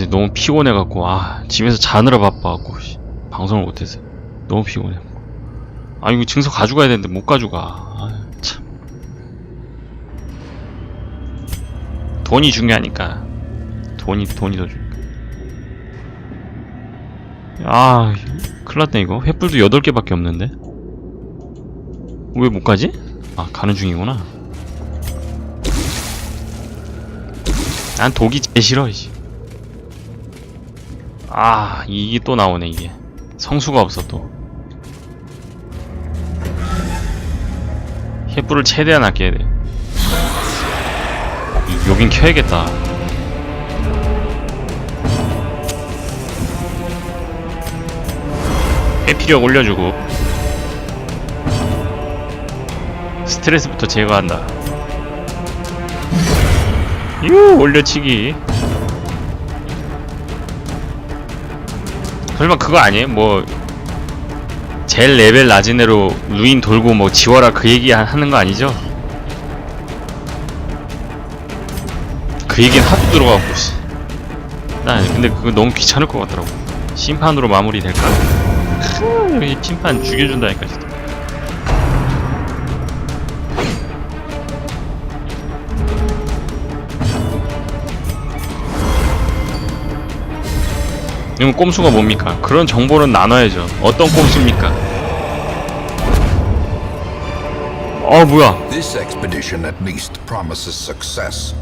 요새 너무 피곤해갖고 아 집에서 자느라 바빠갖고 씨, 방송을 못해서. 너무 피곤해. 아 이거 증서 가져가야 되는데 못 가져가. 아, 참. 돈이 중요하니까. 돈이 돈이 더 중요해. 아 큰일났네 이거. 횃불도 8개밖에 없는데? 왜 못 가지? 아 가는 중이구나. 난 독이 제일 싫어 이씨 아 이게 또 나오네 이게. 성수가 없어 또. 횃불을 최대한 아껴야 돼. 이- 여긴 켜야겠다. 회피력 올려주고. 스트레스부터 제거한다. 유 올려치기 설마 그거 아니에요? 뭐 제일 레벨 낮은 애로 루인 돌고 뭐 지워라 그 얘기 하- 하는 거 아니죠? 그 얘기는 하도 들어가고 씨. 나 근데 그거 너무 귀찮을 것 같더라고 심판으로 마무리 될까? 심판 죽여준다니까 이건 꼼수가 뭡니까? 그런 정보는 나눠야죠. 어떤 꼼수입니까? 어 뭐야? This expedition at least promises success.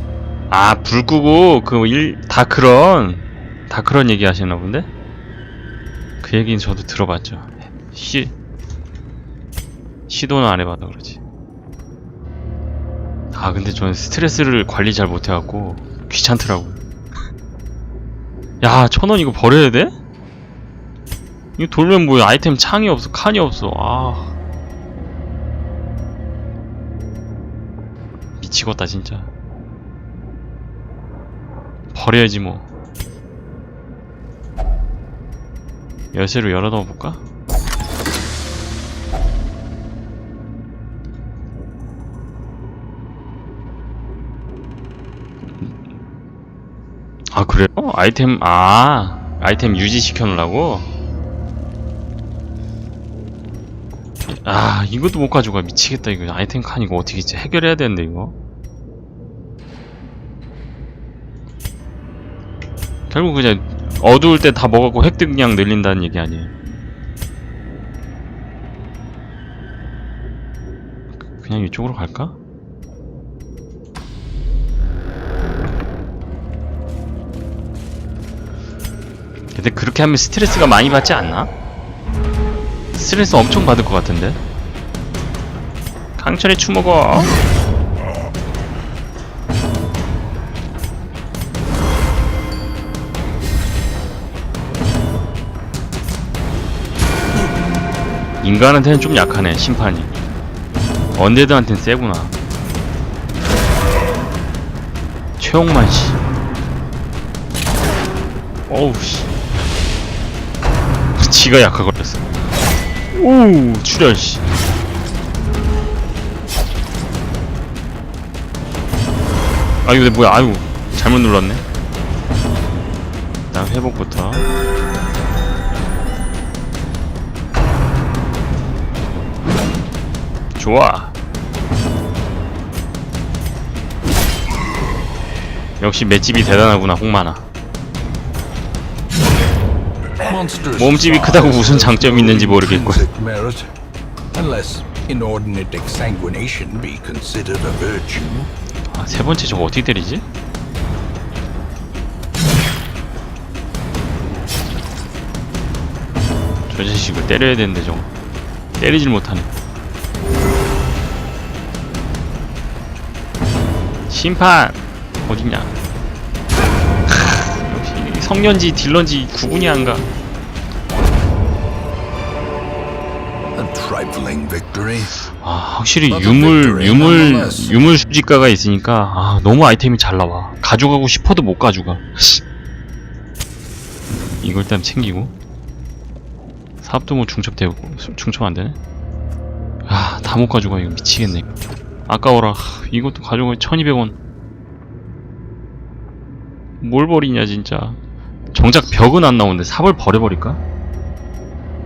아 불 끄고 그일다 그런 다 그런 얘기 하시나 본데? 그 얘기는 저도 들어봤죠. 시 시도는 안 해봐서 그렇지. 아 근데 저는 스트레스를 관리 잘 못해갖고 귀찮더라고. 야 천 원 이거 버려야 돼? 이거 돌면 뭐야? 아이템 창이 없어 칸이 없어. 아. 미치겠다 진짜. 버려야지 뭐. 열쇠로 열어놔 볼까? 아이템 아 아이템 유지시켜 놓으려고? 아 이것도 못 가져가 미치겠다 이거 아이템 칸 이거 어떻게 진짜 해결해야 되는데 이거 결국 그냥 어두울 때 다 먹었고 획득량 늘린다는 얘기 아니에요 그냥 이쪽으로 갈까? 근데 그렇게 하면 스트레스가 많이 받지 않나? 스트레스 엄청 받을 것 같은데? 강철에 추먹어 인간한테는 좀 약하네 심판이. 언데드한테는 세구나. 최홍만 씨. 어우 씨 지가 약하 걸렸어. 오 출혈 씨. 아 이거 뭐야? 아유 잘못 눌렀네. 일단 회복부터. 좋아. 역시 맷집이 대단하구나 홍만아 몸집이 크다고 무슨 장점이 있는지 모르겠고. 아, 세 번째 저거 어떻게 때리지? 저 자식을 때려야 되는데 저거. 때리질 못하네. 심판! 어딨냐? 크, 역시 성년지 딜런지 구분이 안가 아 확실히 유물 유물 유물 수집가가 있으니까 아 너무 아이템이 잘 나와. 가져가고 싶어도 못 가져가. 이걸 일단 챙기고. 사업도 뭐 중첩 되고 중첩 안 되네? 아 다 못 가져가. 이거 미치겠네. 아까워라. 하, 이것도 가져가. 1200원. 뭘 버리냐 진짜. 정작 벽은 안 나오는데 삽을 버려버릴까?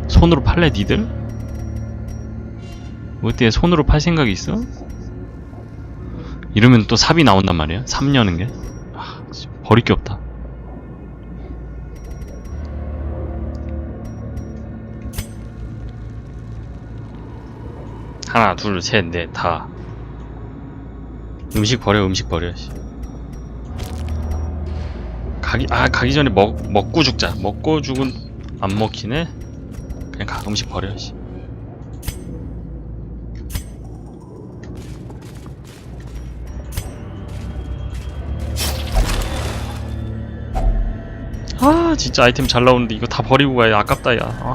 손으로 팔래 니들? 어때? 손으로 팔 생각이 있어? 이러면 또 삽이 나온단 말이야? 삽 여는 게? 아, 버릴 게 없다. 하나 둘셋넷다. 음식 버려 음식 버려 씨. 가기 아 가기 전에 먹 먹고 죽자. 먹고 죽은 안 먹히네? 그냥 가 음식 버려 씨. 아 진짜 아이템 잘 나오는데 이거 다 버리고 가야 아깝다 야. 아.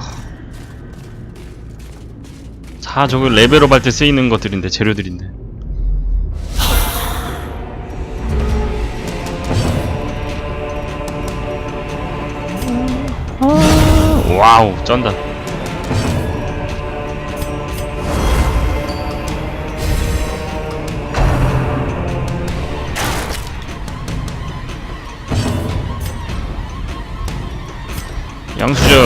자 저거 레벨업 할 때 쓰이는 것들인데 재료들인데. 와우 쩐다 영수증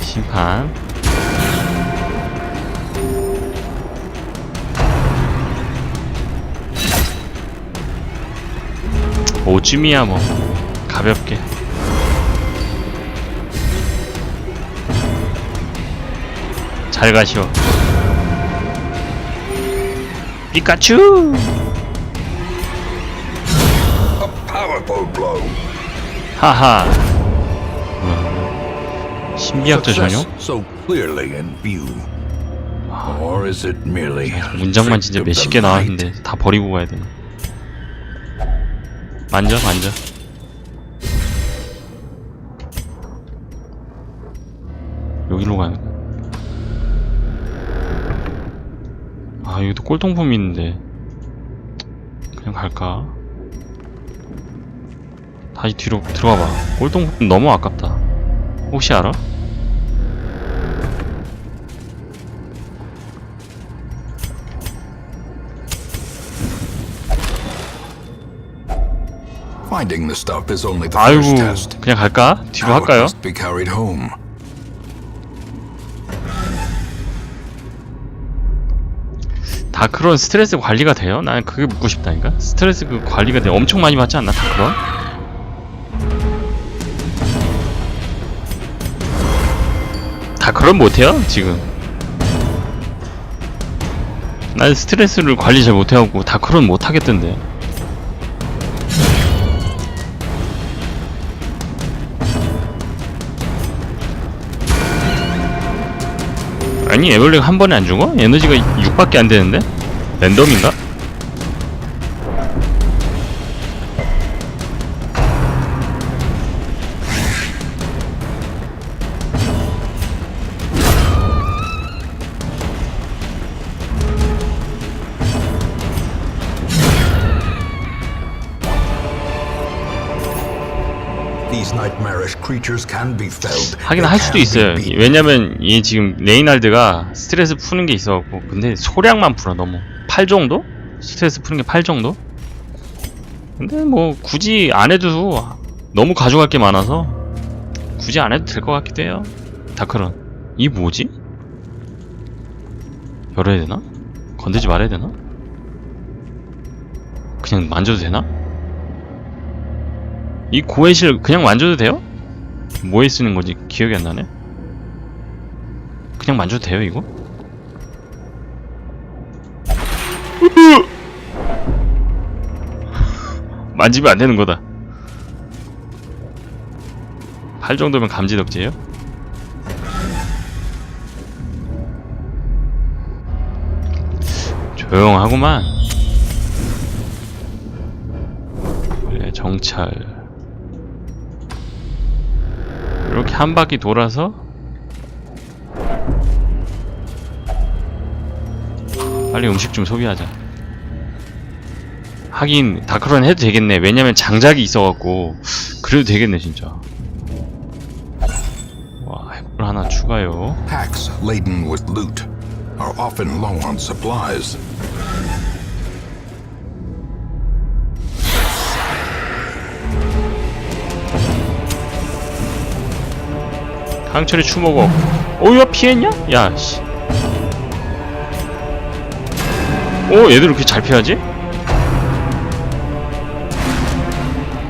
심판. 오쯤이야 뭐. 가볍게. 잘 가시오. 피카츄! A powerful blow. 하하. 뭐야, 신비학자 전용? 문장만 진짜 몇십 개? 나왔는데 다 버리고 가야 되네. 만져 만져. 여기로 가는 거야 아 여기도 꼴통품이 있는데. 그냥 갈까? 다시 뒤로 들어가 봐 꼴통품 너무 아깝다 혹시 알아? 아이고. 그냥 갈까? 뒤로 할까요? home. 다크론 스트레스 관리가 돼요? 나는 그게 묻고 싶다니까? 스트레스 그 관리가 돼 엄청 많이 받지 않나 다크론? 다크론 못해요 지금 난 스트레스를 관리 잘 못해갖고 다크론 못하겠던데 아니 에벌레가 한 번에 안 죽어? 에너지가 6밖에 안 되는데? 랜덤인가? 하긴 할 수도 있어요. 왜냐면 얘 지금 레이날드가 스트레스 푸는 게 있어갖고 근데 소량만 풀어 너무 8 정도? 스트레스 푸는 게 8 정도? 근데 뭐 굳이 안 해도 너무 가져갈 게 많아서 굳이 안 해도 될 것 같기도 해요. 다크런 이 뭐지? 열어야 되나? 건들지 말아야 되나? 그냥 만져도 되나? 이 고해실 그냥 만져도 돼요? 뭐에 쓰는 건지 기억이 안 나네. 그냥 만져도 돼요, 이거? 만지면 안 되는 거다. 팔 정도면 감지덕지예요? 조용하구만. 원래 정찰. 이렇게 한 바퀴 돌아서 빨리 음식 좀 소비하자. 하긴 다크런 해도 되겠네. 왜냐면 장작이 있어갖고 그래도 되겠네 진짜. 와 횃불 하나 추가요. Packs laden with loot are often low on supplies. 강철의 추모고. 오야 피했냐? 야씨. 오 얘들 이렇게 잘 피하지?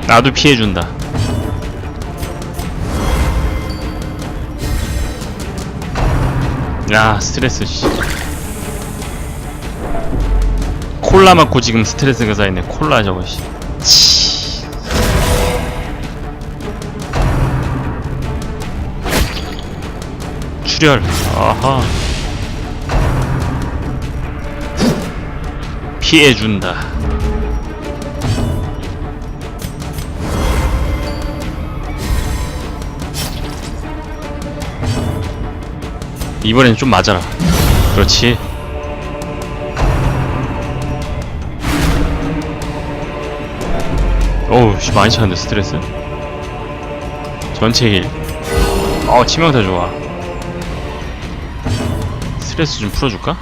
나도 피해준다. 야 스트레스 씨. 콜라 맞고 지금 스트레스가 쌓이네. 콜라 저거 씨 출혈. 아하. 피해준다. 이번엔 좀 맞아라. 그렇지? 어우 씨 많이 차는데 스트레스. 전체 힐. 어, 치명타 좋아 스트레스 좀 풀어줄까?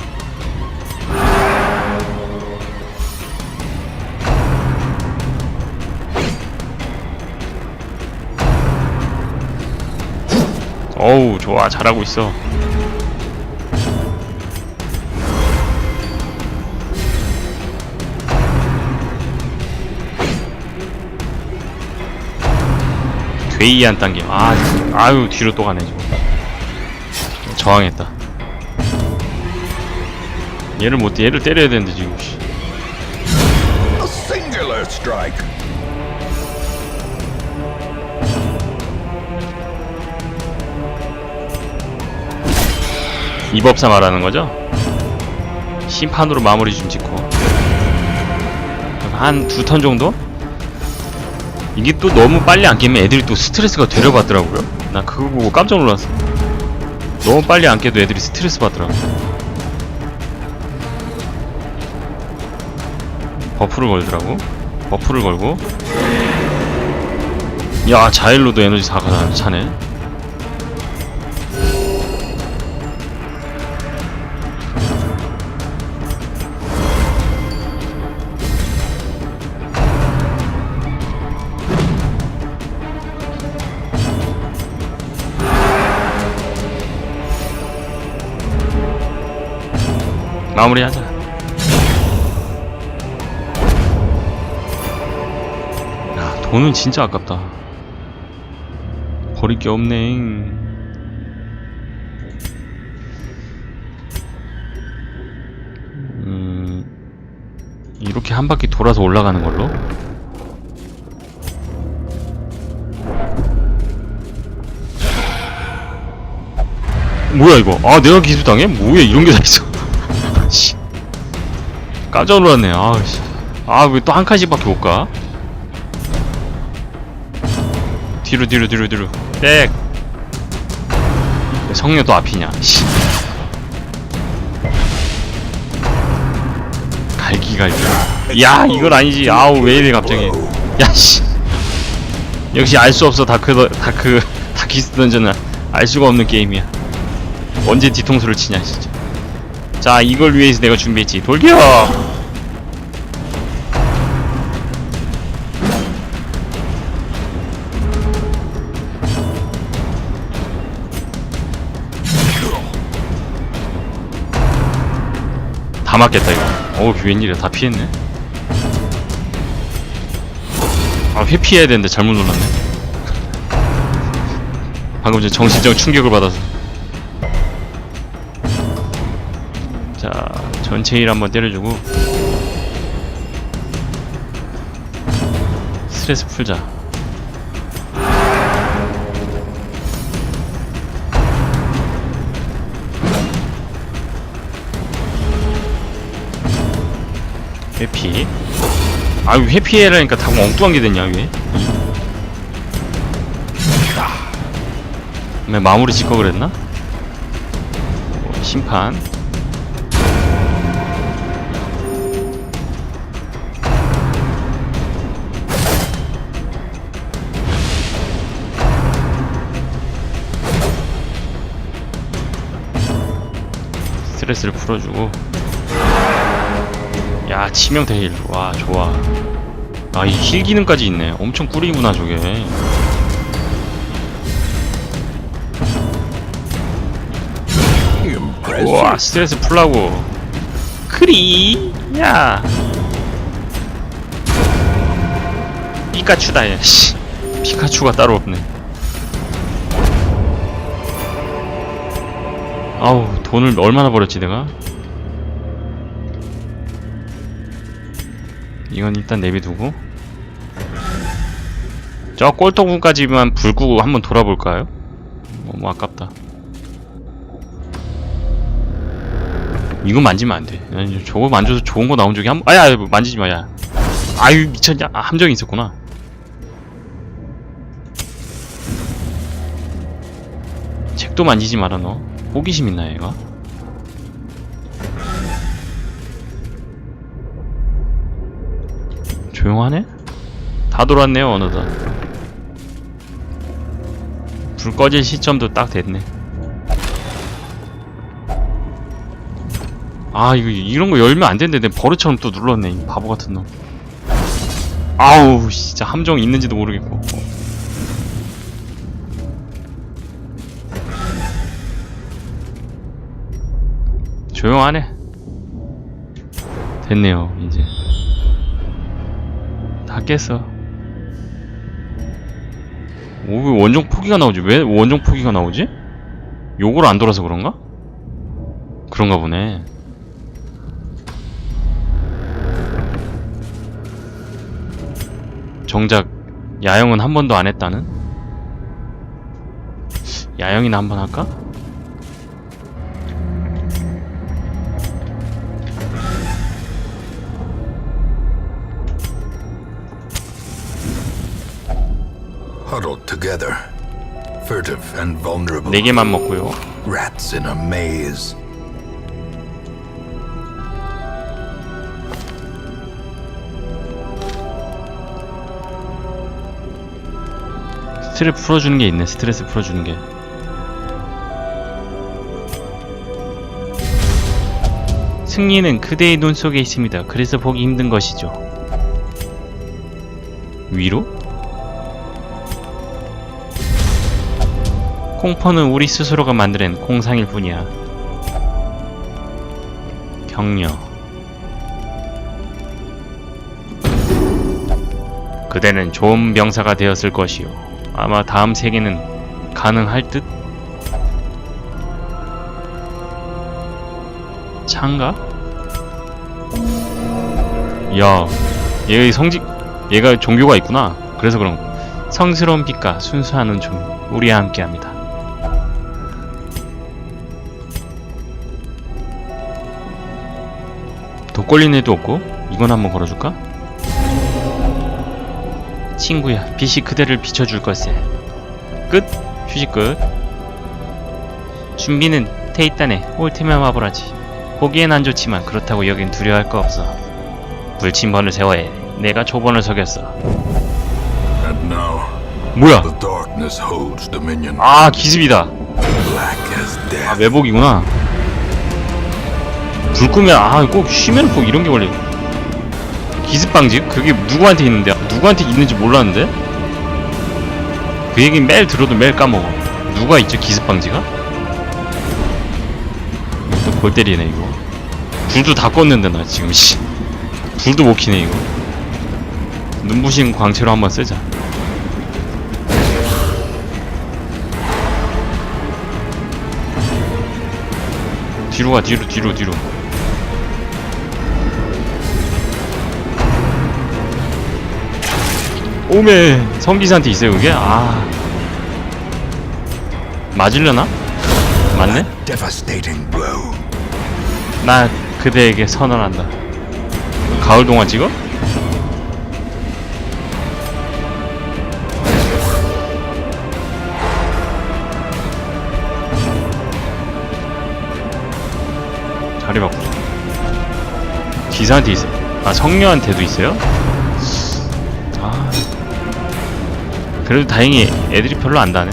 어우 좋아. 잘하고 있어. 괴이한 당김 아 아유 뒤로 또 가네 지금. 저항했다 얘를 못 얘를 때려야 되는데 지금 씨. A singular strike. 이 법사 말하는 거죠? 심판으로 마무리 좀 짓고 한 두 턴 정도? 이게 또 너무 빨리 안 깨면 애들이 또 스트레스가 되려 받더라고요 나 그거 보고 깜짝 놀랐어 너무 빨리 안 깨도 애들이 스트레스 받더라고 버프를 걸더라고. 버프를 걸고. 야 자일로도 에너지 4가 차네. 마무리하자. 돈은 진짜 아깝다. 버릴 게 없네. 음, 이렇게 한 바퀴 돌아서 올라가는 걸로? 뭐야 이거? 아 내가 기수당해? 뭐야 이런 게 다 있어? 씨. 깜짝 놀랐네. 아, 씨. 아, 왜 또 한 칸씩밖에 못 가? 뒤로, 뒤로, 뒤로, 뒤로. 백. 왜 성녀 또 앞이냐? 씨. 갈기 갈기. 야, 이건 아니지. 아우, 왜 이래 갑자기. 야, 씨. 역시 알 수 없어 다크 더- 다크 다키스 던전은 알 수가 없는 게임이야. 언제 뒤통수를 치냐, 진짜. 자 이걸 위해서 내가 준비했지 돌격 다 맞겠다 이거. 어우 웬일이야. 다 피했네. 아 회피해야 되는데 잘못 눌렀네. 방금 전 정신적 충격을 받아서. 자 전체 일 한번 때려주고. 스트레스 풀자 회피 아유 회피해라니까 다 엉뚱한 게 됐냐 왜? 왜 마무리 짓거 그랬나? 어, 심판 스트레스를 풀어주고 야 치명타 힐와 좋아. 아 이 힐 기능까지 있네. 엄청 꿀이구나 저게. 우와 스트레스 풀라고. 크리 야. 피카츄다 야 씨. 피카츄가 따로 없네. 아우 돈을 얼마나 벌었지 내가 이건 일단 내비두고 저 꼴통군까지만 불 끄고 한번 돌아볼까요? 너무 아깝다 이거 만지면 안 돼. 아니, 저거 만져서 좋은 거 나온 적이 한 번, 아야, 만지지 마, 야. 아유, 미쳤냐? 아, 함정이 있었구나. 책도 만지지 마라, 너. 호기심 있나, 얘가? 조용하네? 다 돌았네요, 어느덧. 불 꺼질 시점도 딱 됐네. 아 이거 이런 거 열면 안 되는데 내 버릇처럼 또 눌렀네 이 바보 같은 놈 아우 진짜 함정 있는지도 모르겠고 조용하네 됐네요 이제 다 깼어 오, 왜 원정 포기가 나오지? 왜 원정 포기가 나오지? 요걸 안 돌아서 그런가? 그런가 보네 정작 야영은 한 번도 안 했다는? 야영이나 한 번 할까? Together, furtive and vulnerable. 네 개만 먹고요. Rats in a maze. 스트레스 풀어주는 게 있네. 스트레스 풀어주는 게. 승리는 그대의 눈 속에 있습니다. 그래서 보기 힘든 것이죠. 위로? 공포는 우리 스스로가 만들어낸 공상일 뿐이야. 격려. 그대는 좋은 병사가 되었을 것이요. 아마 다음 세계는 가능할 듯? 찬가? 야, 얘 성직, 얘가 종교가 있구나. 그래서 그런 거. 성스러운 빛과 순수한 은총, 우리와 함께합니다. 독걸린 애도 없고, 이건 한번 걸어줄까? 친구야, 빛이 그대를 비춰줄 것세. 끝. 휴식 끝. 준비는 테이단에 올 테면 와보라지. 보기엔 안 좋지만 그렇다고 여긴 두려워할 거 없어. 불침번을 세워야 해. 내가. And now, 뭐야? 아 기습이다. 아. 매복이구나. 불 끄면 아 꼭 쉬면 꼭 이런 게 걸려. 기습 방지? 그게 누구한테 있는데? 누구한테 있는지 몰랐는데? 그 얘기 매일 들어도 매일 까먹어. 누가 있죠 기습 방지가? 또 골 때리네 이거. 불도 다 껐는데 나 지금 씨. 불도 못 켜네 이거. 눈부신 광채로 한번 쓰자. 뒤로 가 뒤로 뒤로 뒤로. 오메 성기사한테 있어요 그게? 아 맞으려나? 맞네? Devastating blow. 나 그대에게 선언한다 가을 동안 찍어? 기사한테 있어 아 성녀한테도 있어요? 아. 그래도 다행히 애들이 별로 안 다네.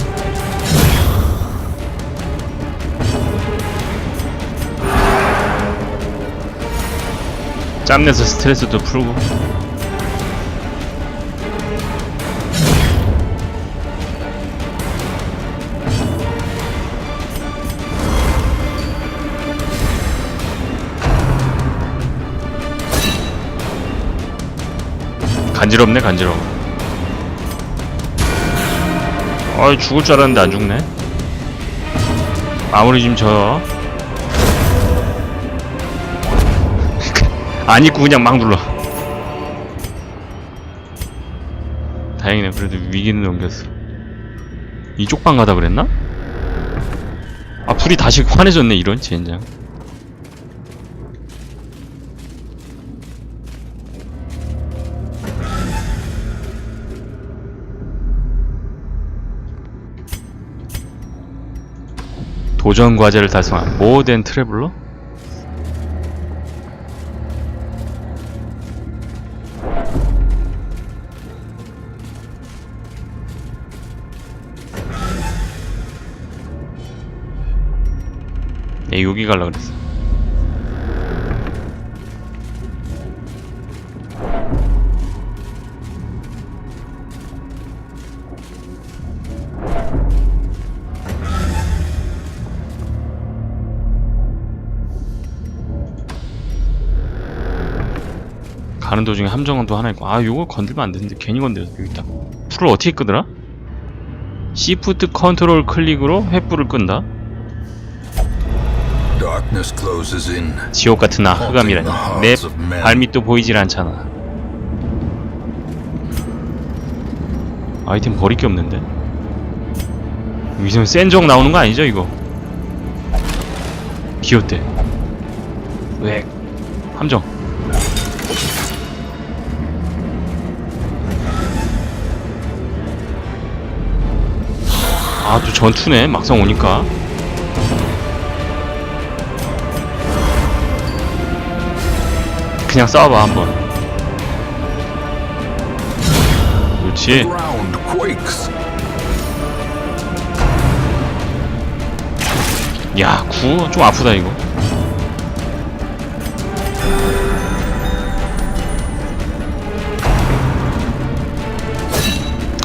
짬내서 스트레스도 풀고 간지럽네 간지러워. 아이 죽을 줄 알았는데 안 죽네. 마무리 좀 져. 안 입고 그냥 막 눌러. 다행이네 그래도 위기는 넘겼어. 이쪽 방 가다 그랬나? 아 불이 다시 환해졌네 이런 젠장 도전 과제를 달성한 모든 트래블러? 얘 여기 갈라 그랬어. 가는 도중에 함정원도 하나 있고. 아 요거 건들면 안 되는데 괜히 건드렸어 여기 있다. 풀을 어떻게 끄더라? 시프트 컨트롤 클릭으로 횃불을 끈다. 지옥 같은 나 흑암이라니. 내 발밑도 보이질 않잖아. 아이템 버릴 게 없는데? 여기서 센적 나오는 거 아니죠 이거? 비었대. 왜? 함정 아 또 전투네. 막상 오니까. 그냥 싸워봐 한번. 그렇지. Ground quakes. 야, 구. 좀 아프다 이거.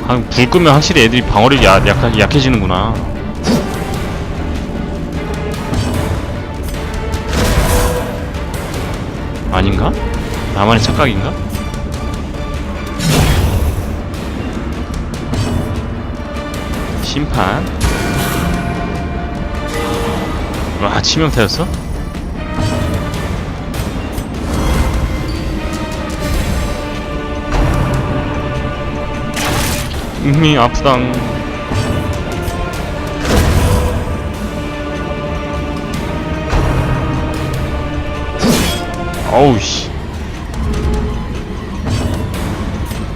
아, 불 끄면 확실히 애들이 방어력이 야, 약, 약해지는구나. 아닌가? 나만의 착각인가? 심판. 와 치명타였어? 음이 아프당. 어우 씨.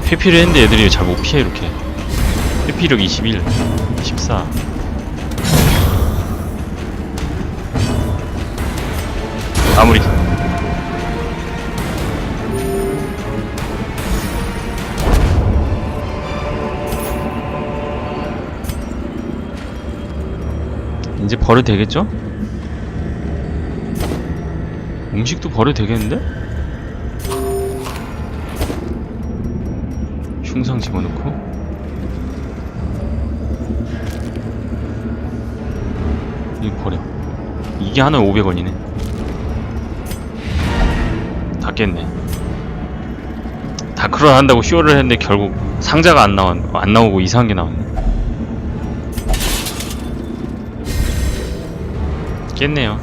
회피를 했는데 애들이 잘 못 피해 이렇게. 회피력 21 14 마무리 이제 버려 되겠죠? 음식도 버려 되겠는데? 흉상 집어넣고 이거 버려 이게 하나에 500원이네 다 깼네. 다크를 한다고 쇼를 했는데 결국 상자가 안 나왔, 안 나오고 이상한 게 나왔네. 깼네요.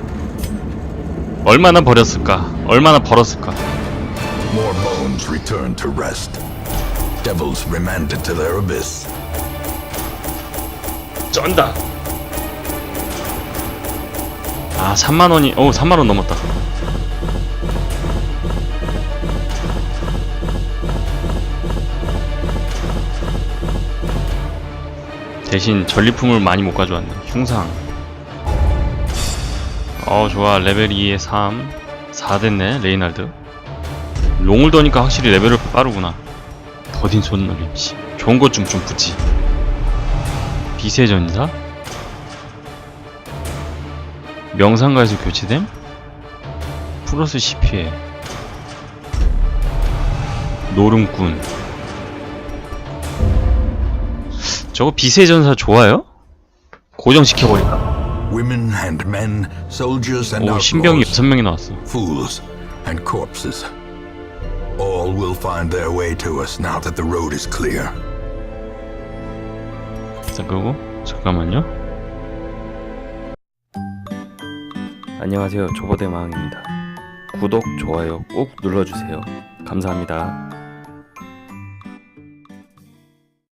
얼마나 버렸을까? 얼마나 벌었을까? More bones return to rest. Devils remanded to their abyss. 쩐다. 아, 3만 원이, 오, 3만 원 넘었다. 대신 전리품을 많이 못 가져왔네. 흉상. 어, 좋아. 레벨 2에 3. 4 됐네, 레이날드. 롱을 더니까 확실히 레벨을 빠르구나. 더딘 손놀림, 씨. 좋은 것좀좀 붙지. 빛의 전사? 명상가에서 교체됨? 플러스 10피해 노름꾼 저거 빛의 전사 좋아요? 고정시켜버릴까? Women and men, soldiers and 오 신병이 outlaws, 6명이 나왔어 fools and corpses. All will find their way to us now that the road is clear. 자 그리고 잠깐만요 안녕하세요 조버대마왕입니다 구독 좋아요 꼭 눌러주세요 감사합니다